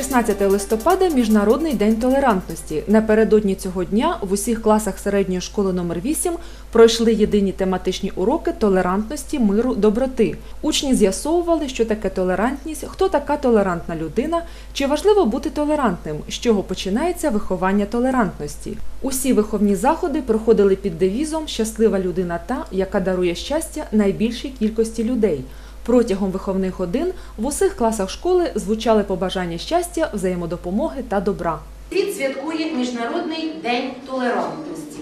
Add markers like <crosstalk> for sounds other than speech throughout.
16 листопада Міжнародний день толерантності. Напередодні цього дня в усіх класах середньої школи номер 8 пройшли єдині тематичні уроки толерантності, миру, доброти. Учні з'ясовували, що таке толерантність, хто така толерантна людина, чи важливо бути толерантним, з чого починається виховання толерантності. Усі виховні заходи проходили під девізом Щаслива людина та, яка дарує щастя найбільшій кількості людей. Протягом виховних годин в усіх класах школи звучали побажання щастя, взаємодопомоги та добра. Світ святкує Міжнародний день толерантності.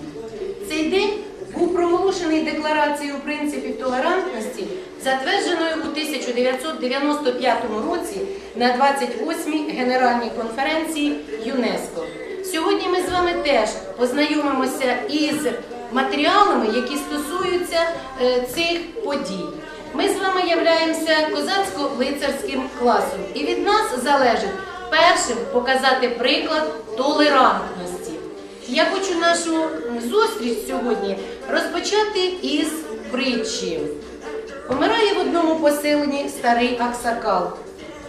Цей день був проголошений Декларацією принципів толерантності, затвердженою у 1995 році на 28-й Генеральній конференції ЮНЕСКО. Сьогодні ми з вами теж познайомимося із матеріалами, які стосуються е, цих подій. Ми з вами являємося козацько-лицарським класом, і від нас залежить першим показати приклад толерантності. Я хочу нашу зустріч сьогодні розпочати із притчі. Помирає в одному поселенні старий Аксакал.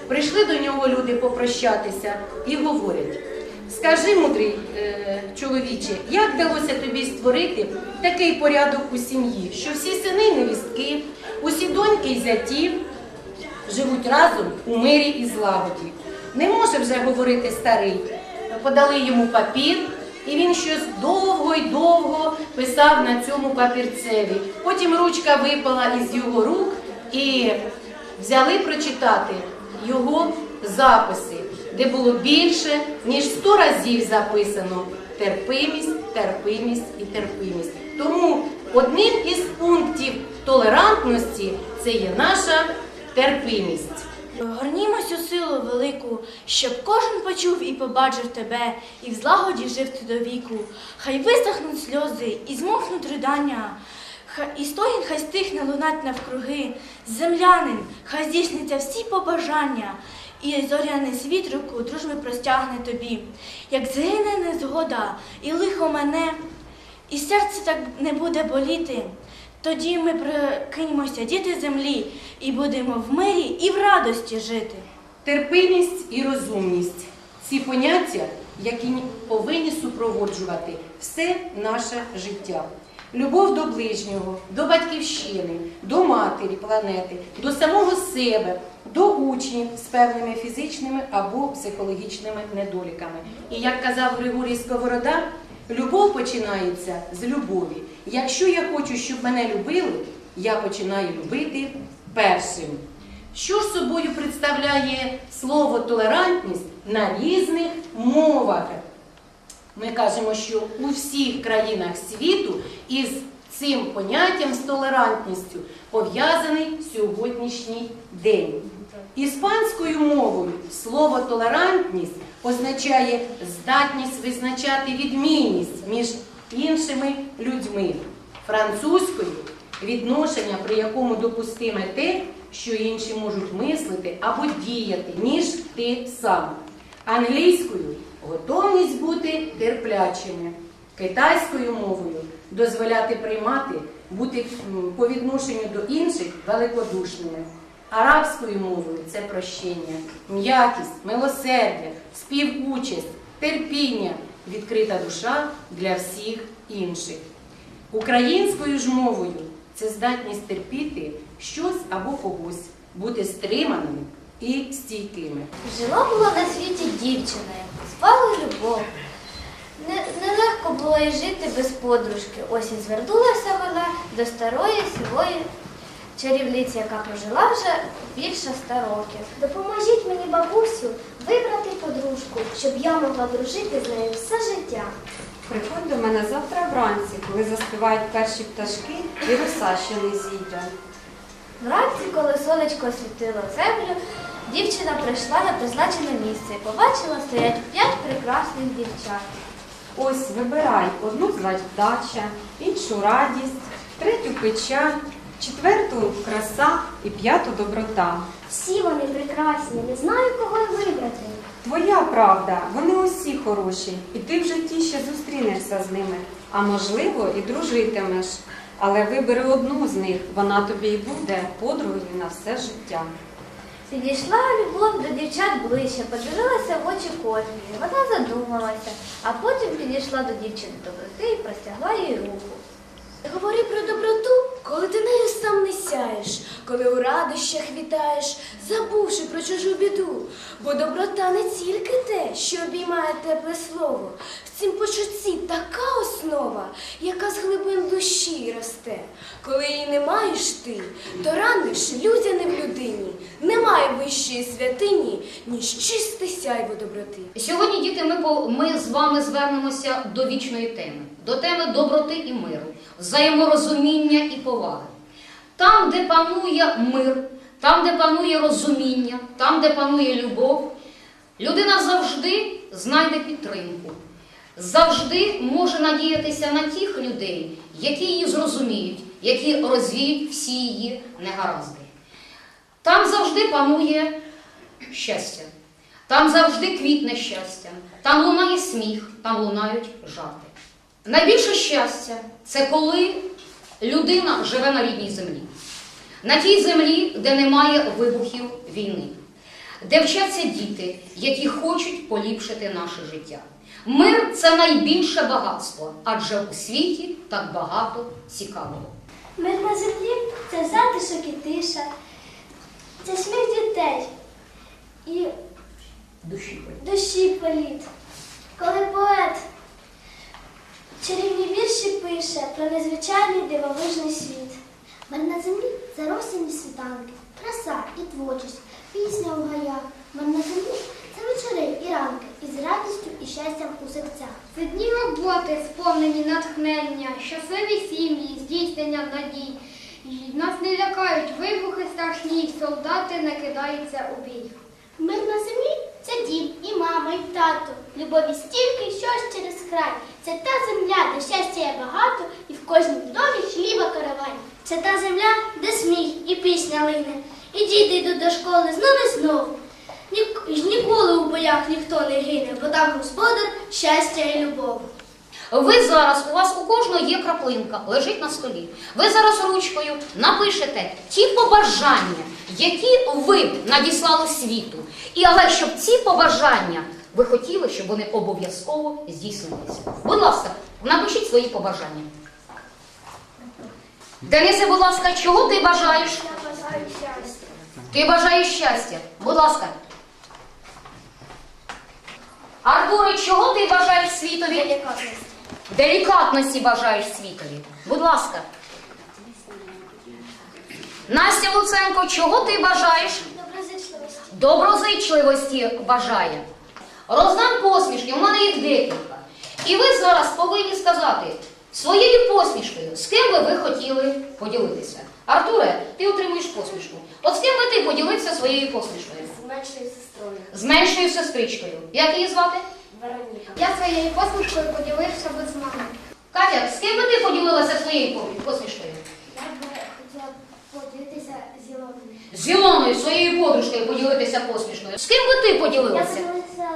Прийшли до нього люди попрощатися і говорять: скажи, мудрий е, чоловіче, як вдалося тобі створити такий порядок у сім'ї, що всі сини невістки, усі доньки і зяті живуть разом у мирі і злагоді. Не може вже говорити старий. Подали йому папір, і він щось довго й довго писав на цьому папірцеві. Потім ручка випала із його рук і взяли прочитати його записи, де було більше, ніж сто разів записано терпимість, терпимість і терпимість. Тому одним із пунктів толерантності це є наша терпимість. Горнімось у силу велику, щоб кожен почув і побачив тебе, і в злагоді жив ти до віку. Хай висохнуть сльози і змовкнуть ридання, і стогін хай стихне лунать навкруги. Землянин, хай здійсниться всі побажання, і зоряний світ руку дружби простягне тобі. Як згине незгода, і лихо мене, і серце так не буде боліти. Тоді ми прикинемося діти землі і будемо в мирі і в радості жити. Терпимість і розумність ці поняття, які повинні супроводжувати все наше життя. Любов до ближнього, до батьківщини, до матері планети, до самого себе, до учнів з певними фізичними або психологічними недоліками. І як казав Григорій Сковорода, любов починається з любові. Якщо я хочу, щоб мене любили, я починаю любити першим. Що ж собою представляє слово толерантність на різних мовах? Ми кажемо, що у всіх країнах світу із цим поняттям з толерантністю пов'язаний сьогоднішній день. Іспанською мовою слово толерантність означає здатність визначати відмінність між іншими людьми. Французькою відношення, при якому допустиме те, що інші можуть мислити або діяти, ніж ти сам. Англійською готовність бути терплячими. Китайською мовою дозволяти приймати, бути по відношенню до інших великодушними. Арабською мовою це прощення, м'якість, милосердя, співучасть, терпіння, відкрита душа для всіх інших. Українською ж мовою це здатність терпіти щось або когось, бути стриманими і стійкими. Жила була на світі дівчина, звали Любов. Не- Нелегко було й жити без подружки. Ось і звернулася вона до старої сивої чарівниці, яка прожила вже більше ста років. Допоможіть мені, бабусю, вибрати подружку, щоб я могла дружити з нею все життя. Приходь до мене завтра вранці, коли заспівають перші пташки і роса ще не зійде. Вранці, коли сонечко освітило землю, дівчина прийшла на призначене місце і побачила стоять п'ять прекрасних дівчат. Ось вибирай одну звать вдача, іншу радість, третю печаль, четверту краса і п'яту доброта. Всі вони прекрасні, не знаю, кого й вибрати. Твоя правда, вони усі хороші, і ти в житті ще зустрінешся з ними, а можливо, і дружитимеш. Але вибери одну з них, вона тобі і буде подругою на все життя. Підійшла любов до дівчат ближче, подивилася в очі кожній. Вона задумалася, а потім підійшла до дівчини доброти і простягла їй руку. Говори про доброту, коли ти нею сам не сяєш, коли у радощах вітаєш, забувши про чужу біду. Бо доброта не тільки те, що обіймає тепле слово. В цім почутті така основа, яка з глибин душі росте. Коли її не маєш ти, то раниш людя не. Немає вищої святині, ніж чисте сяйво доброти. Сьогодні, діти, ми, по- ми з вами звернемося до вічної теми, до теми доброти і миру, взаєморозуміння і поваги. Там, де панує мир, там, де панує розуміння, там, де панує любов, людина завжди знайде підтримку, завжди може надіятися на тих людей, які її зрозуміють, які розвіють всі її негаразди. Там завжди панує щастя. Там завжди квітне щастя, там лунає сміх, там лунають жарти. Найбільше щастя це коли людина живе на рідній землі, на тій землі, де немає вибухів війни, де вчаться діти, які хочуть поліпшити наше життя. Мир це найбільше багатство, адже у світі так багато цікавого. Мир на землі це затишок і тиша, це сміх дітей і Душі. душі політ. Коли поет чарівні вірші пише про незвичайний дивовижний світ. Мир на землі це росінні світанки, краса і творчість, пісня у гаях. Мир на землі це вечори і ранки із радістю і щастям у серцях. Це дні роботи, сповнені натхнення, щасливі сім'ї, здійснення надій. Нас не лякають вибухи страшні, солдати не кидаються у бій. Мир на землі це дім, і мама, і тато. Любові стільки, що ж через край. Це та земля, де щастя є багато, і в кожній домі хліба каравай. Це та земля, де сміх і пісня лине, і діти йдуть до школи знов і знов. Нік- ніколи у боях ніхто не гине, бо там господар, щастя і любов. Ви зараз, у вас у кожного є краплинка, лежить на столі. Ви зараз ручкою напишете ті побажання, які ви надіслали світу. І але щоб ці побажання ви хотіли, щоб вони обов'язково здійснилися. Будь ласка, напишіть свої побажання. Денисе, будь ласка, чого ти бажаєш? Я бажаю щастя. Ти бажаєш щастя. Будь ласка. Артуре, чого ти бажаєш світові? Делікатність. Делікатності бажаєш світові. Будь ласка. Настя Луценко, чого ти бажаєш? Доброзичливість. Доброзичливості бажає. Роздам посмішки, у мене їх декілька. І ви зараз повинні сказати своєю посмішкою, з ким би ви хотіли поділитися. Артуре, ти отримуєш посмішку. От з ким би ти поділився своєю посмішкою? З меншою сестрою. З меншою сестричкою. Як її звати? Вероніка. Я своєю посмішкою поділився би з мамою. Катя, з ким би ти поділилася своєю посмішкою? Я б хотіла поділитися з Ілоною. З Ілоною, своєю подружкою поділитися посмішкою. З ким би ти Я поділилася? поділилася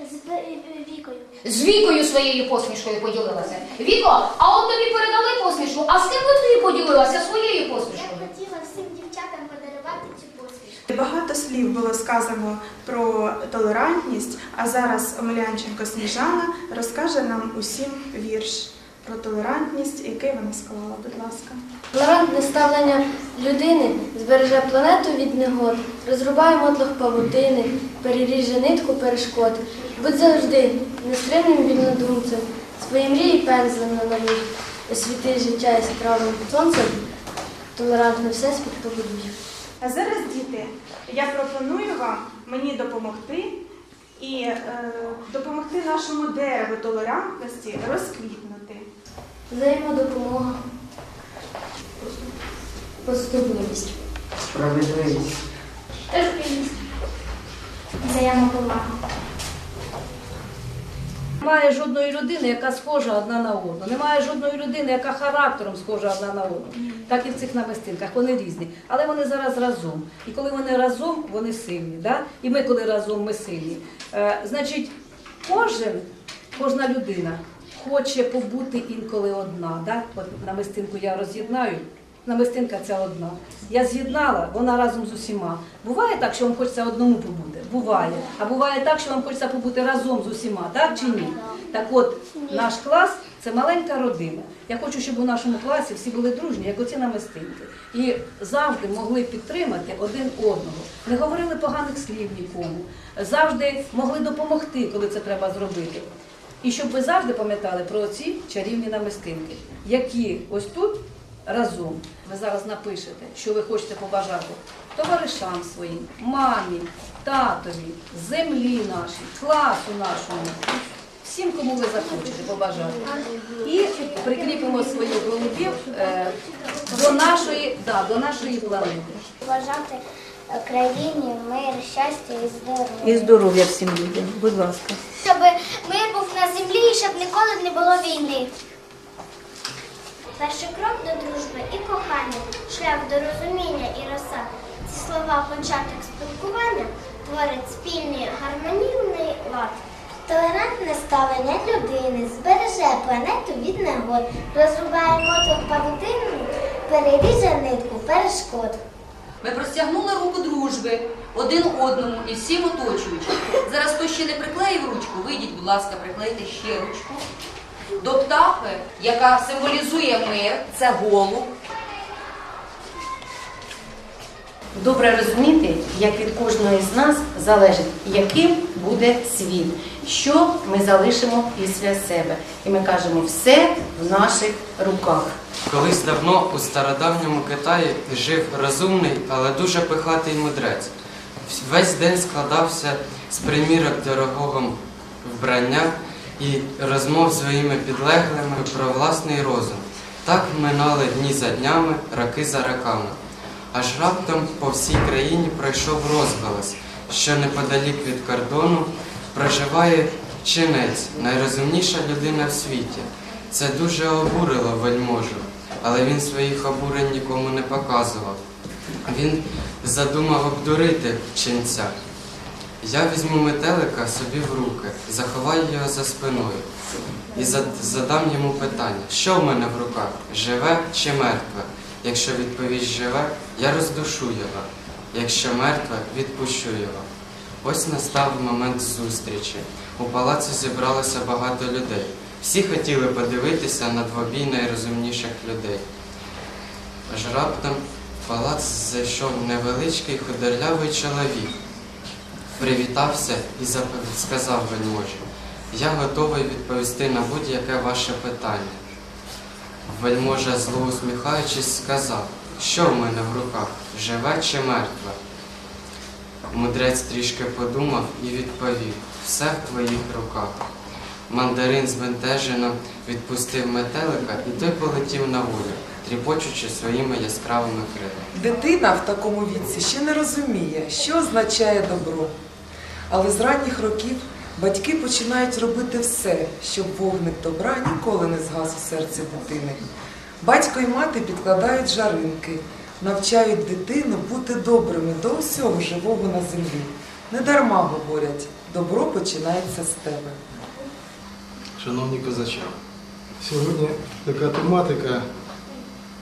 з, з Вікою. З Вікою своєю посмішкою поділилася. Віко, а от тобі передали посмішку, а з ким би ти поділилася своєю Я посмішкою? хотіла всім дівчатам подарувати цю посмішку. Багато слів було сказано про толерантність, а зараз Омелянченко Сніжана розкаже нам усім вірш про толерантність, який вона склала. Будь ласка. Толерантне ставлення людини збереже планету від негод, розрубає мотлох павутини, переріже нитку перешкод. Будь завжди нестримним вільнодумцем, свої мрії пензлем намалюй, освіти життя яскравим сонцем, толерантно всесвіт побудуй. А зараз, діти, я пропоную вам мені допомогти і е, допомогти нашому дереву толерантності розквітнути. Взаємодопомога, поступливість. Справедливість. Терпімість. Взаємоповага. Немає жодної людини, яка схожа одна на одну. Немає жодної людини, яка характером схожа одна на одну. Так і в цих намистинках. Вони різні. Але вони зараз разом. І коли вони разом, вони сильні. Да? І ми, коли разом, ми сильні. Е, значить, кожен, кожна людина хоче побути інколи одна. Да? От намистинку я роз'єднаю. Намистинка ця одна. Я з'єднала, вона разом з усіма. Буває так, що вам хочеться одному побути? Буває. А буває так, що вам хочеться побути разом з усіма, так чи ні? Так от, наш клас це маленька родина. Я хочу, щоб у нашому класі всі були дружні, як оці намистинки. І завжди могли підтримати один одного. Не говорили поганих слів нікому. Завжди могли допомогти, коли це треба зробити. І щоб ви завжди пам'ятали про ці чарівні намистинки, які ось тут разом ви зараз напишете, що ви хочете побажати товаришам своїм, мамі, татові, землі нашій, класу нашому, всім, кому ви захочете побажати. І прикріпимо своїх голубів е, до нашої, да, до нашої планети. Бажати країні мир, щастя і здоров'я. І здоров'я всім людям, будь ласка. Щоб мир був на землі і щоб ніколи не було війни. Перший крок до дружби і кохання, шлях до розуміння і роса. Ці слова початок спілкування творить спільний гармонійний лад. Толерантне ставлення людини збереже планету від негод, розрубає мотор павутину, переріже нитку перешкод. Ми простягнули руку дружби один одному і всім оточуючим. Зараз хто ще не приклеїв ручку, вийдіть, будь ласка, приклейте ще ручку. До птахи, яка символізує мир, це голуб. Добре розуміти, як від кожного з нас залежить, яким буде світ, що ми залишимо після себе. І ми кажемо, все в наших руках. Колись давно у стародавньому Китаї жив розумний, але дуже пихатий мудрець. Весь день складався з примірок дорогого вбрання і розмов своїми підлеглими про власний розум. Так минали дні за днями, роки за роками. Аж раптом по всій країні пройшов розголос, що неподалік від кордону проживає чинець, найрозумніша людина в світі. Це дуже обурило вельможу, але він своїх обурень нікому не показував. Він задумав обдурити ченця. Я візьму метелика собі в руки, заховаю його за спиною і задам йому питання, що в мене в руках, живе чи мертве? Якщо відповість живе, я роздушу його, якщо мертве, відпущу його. Ось настав момент зустрічі. У палаці зібралося багато людей. Всі хотіли подивитися на двобій найрозумніших людей. Аж раптом в палац зайшов невеличкий худорлявий чоловік. Привітався і сказав вельможі, я готовий відповісти на будь-яке ваше питання. Вельможа, зло усміхаючись, сказав, що в мене в руках, живе чи мертве? Мудрець трішки подумав і відповів, все в твоїх руках. Мандарин збентежено відпустив метелика, і той полетів на волю, тріпочучи своїми яскравими крилами. Дитина в такому віці ще не розуміє, що означає добро. Але з ранніх років батьки починають робити все, щоб вогник добра ніколи не згас у серці дитини. Батько і мати підкладають жаринки, навчають дитину бути добрими до усього живого на землі. Недарма говорять, добро починається з тебе. Шановні козачі, сьогодні така тематика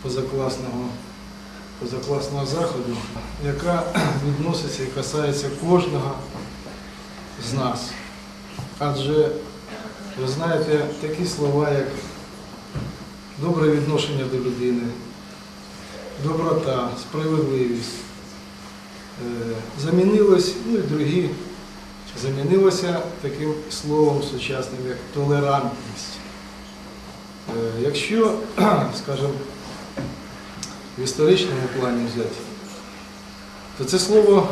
позакласного, позакласного заходу, яка <clears throat> відноситься і касається кожного з нас. Адже ви знаєте такі слова, як добре відношення до людини, доброта, справедливість. Е, Замінилось, ну і другі замінилося таким словом сучасним, як толерантність. Е, Якщо, <clears throat> скажімо, в історичному плані взяти, то це слово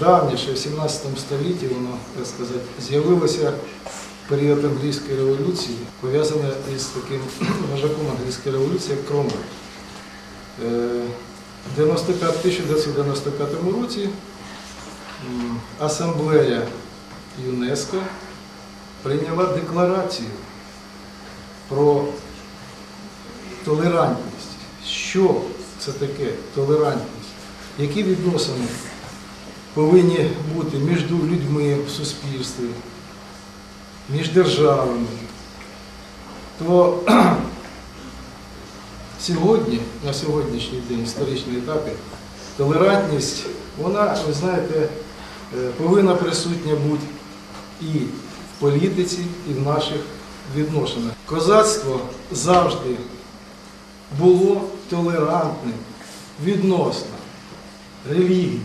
давнє, ще в 17 столітті, воно, так сказати, з'явилося в період англійської революції, пов'язане із таким вожаком англійської революції, як Кромвель. Е, В 1995 році асамблея ЮНЕСКО прийняла декларацію про толерантність. Що це таке толерантність? Які відносини повинні бути між людьми в суспільстві, між державами? То <clears throat> сьогодні, на сьогоднішній день, історичній етапі, толерантність, вона, ви знаєте, е, повинна присутня бути і в політиці, і в наших відношеннях. Козацтво завжди було толерантним відносно релігій,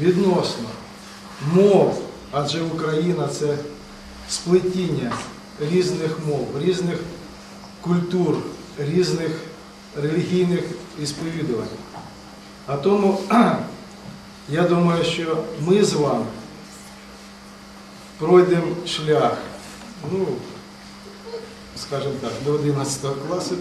відносно мов, адже Україна це сплетіння різних мов, різних культур, різних релігійних ісповідувань. А тому <clears throat> я думаю, що ми з вами пройдемо шлях, ну, скажімо так, до 11 класу.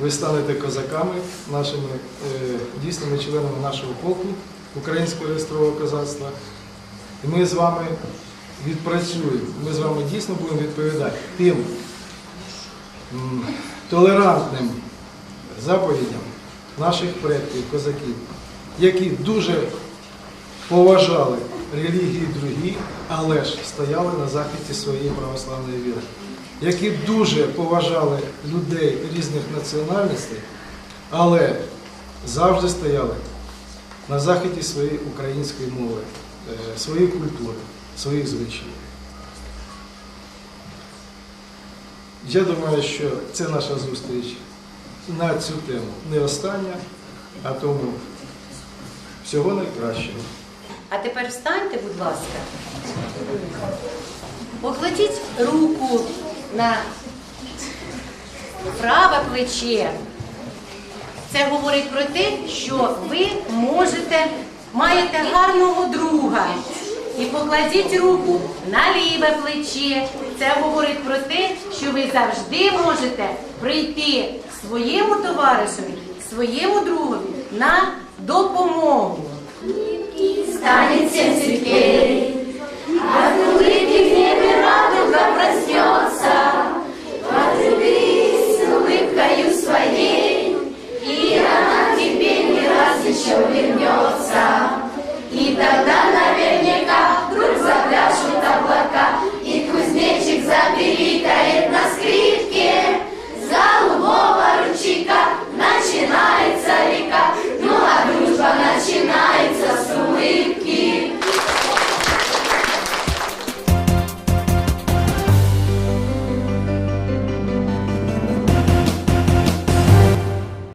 Ви станете козаками, нашими е, дійсними членами нашого полку Українського реєстрового козацтва. І ми з вами відпрацюємо, ми з вами дійсно будемо відповідати тим толерантним заповідям наших предків, козаків, які дуже поважали релігії другі, але ж стояли на захисті своєї православної віри, які дуже поважали людей різних національностей, але завжди стояли на захисті своєї української мови, е, своєї культури, своїх звичаїв. Я думаю, що це наша зустріч на цю тему не остання, а тому всього найкращого. А тепер встаньте, будь ласка. Покладіть руку на праве плече. Це говорить про те, що ви можете, маєте гарного друга. І покладіть руку на ліве плече. Це говорить про те, що ви завжди можете прийти своєму товаришеві, своєму другові на допомогу. Станется цветы, от улыбки улыбка проснется.